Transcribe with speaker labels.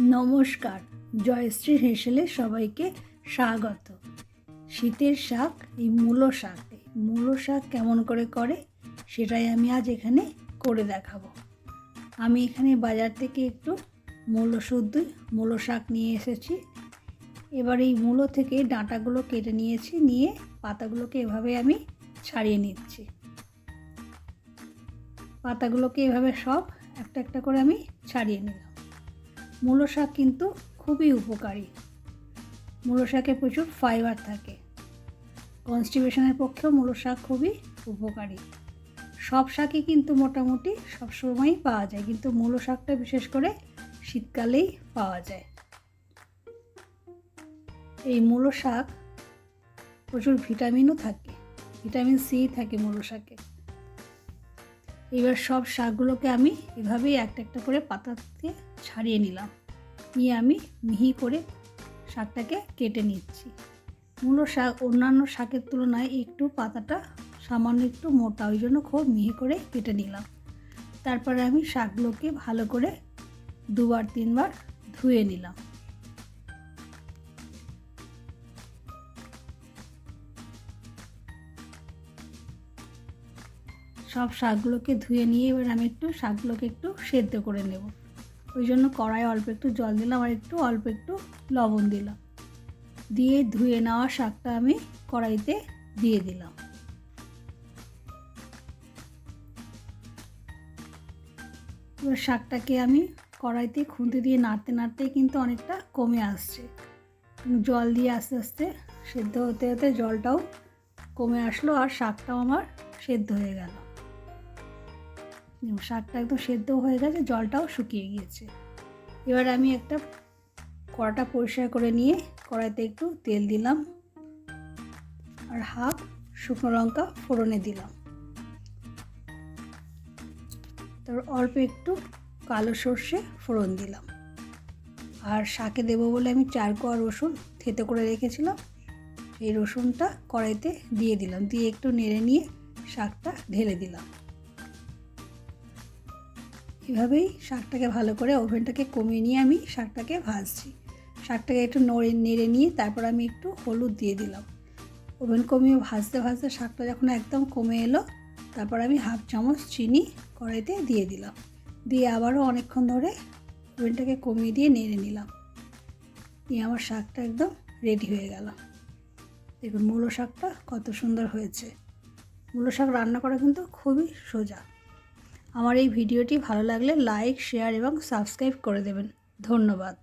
Speaker 1: নমস্কার, জয়শ্রী হেসেলে সবাইকে স্বাগত। শীতের শাক, এই মূলো শাক মূলো শাক কেমন করে করে সেটাই আমি আজ এখানে করে দেখাবো। আমি এখানে বাজার থেকে একটু মূলো শুদ্ধ মূলো শাক নিয়ে এসেছি। এবার এই মূলো থেকে ডাঁটাগুলো কেটে নিয়েছি, নিয়ে পাতাগুলোকে এভাবে আমি ছাড়িয়ে নিচ্ছি। পাতাগুলোকে এভাবে সব একটা একটা করে আমি ছাড়িয়ে নিলাম। মূলো শাক কিন্তু খুবই উপকারী। মূলো শাকে প্রচুর ফাইবার থাকে। কনস্টিপেশনের পক্ষেও মূলো শাক খুবই উপকারী। সব শাকই কিন্তু মোটামুটি সবসময়ই পাওয়া যায়, কিন্তু মূলো শাকটা বিশেষ করে শীতকালেই পাওয়া যায়। এই মূলো শাক প্রচুর ভিটামিনও থাকে, ভিটামিন সি থাকে মূলো শাকে। এবার সব শাকগুলোকে আমি এভাবেই একটা একটা করে পাতা পাতাতে ছাড়িয়ে নিলাম। নিয়ে আমি মিহি করে শাকটাকে কেটে নিচ্ছি। মূলো শাক, অন্যান্য শাকের তুলনায় একটু পাতাটা সামান্য একটু মোটা, ওই জন্য খুব মিহি করে কেটে নিলাম। তারপরে আমি শাকগুলোকে ভালো করে দুবার, তিনবার ধুয়ে নিলাম। সব শাকগুলোকে ধুয়ে নিয়ে এবার আমি একটু শাকগুলোকে একটু সেদ্ধ করে নেব। ওই জন্য কড়াই অল্প একটু জল দিলাম আর একটু অল্প একটু লবণ দিলাম। দিয়ে ধুয়ে নেওয়া শাকটা আমি কড়াইতে দিয়ে দিলাম। এবার শাকটাকে আমি কড়াইতে খুঁতে দিয়ে নাড়তে নাড়তে কিন্তু অনেকটা কমে আসছে। জল দিয়ে আস্তে আস্তে সেদ্ধ হতে হতে জলটাও কমে আসলো আর শাকটাও আমার সেদ্ধ হয়ে গেল। শাকটা একদম সেদ্ধ হয়ে গেছে, জলটাও শুকিয়ে গিয়েছে। এবার আমি একটা কড়াটা পরিষ্কার করে নিয়ে কড়াইতে একটু তেল দিলাম আর হাফ শুকনো লঙ্কা ফোড়নে দিলাম। তারপর অল্প একটু কালো সর্ষে ফোড়ন দিলাম। আর শাকে দেবো বলে আমি চার কোয়া রসুন থেতে করে রেখেছিলাম সেই রসুনটা কড়াইতে দিয়ে দিলাম। দিয়ে একটু নেড়ে নিয়ে শাকটা ঢেলে দিলাম। এভাবেই শাকটাকে ভালো করে ওভেনটাকে কমিয়ে নিয়ে আমি শাকটাকে ভাজছি। শাকটাকে একটু নড়ে, নেড়ে নিয়ে তারপর আমি একটু হলুদ দিয়ে দিলাম। ওভেন কমিয়ে ভাজতে ভাজতে শাকটা যখন একদম কমে এলো, তারপর আমি হাফ চামচ চিনি কড়াইতে দিয়ে দিলাম। দিয়ে আবারও অনেকক্ষণ ধরে ওভেনটাকে কমিয়ে দিয়ে নেড়ে নিলাম। দিয়ে আমার শাকটা একদম রেডি হয়ে গেল। দেখুন, মূলো শাকটা কত সুন্দর হয়েছে। মূলো শাক রান্না করা কিন্তু খুবই সোজা। আমার এই ভিডিওটি ভালো লাগলে লাইক শেয়ার এবং সাবস্ক্রাইব করে দেবেন। ধন্যবাদ।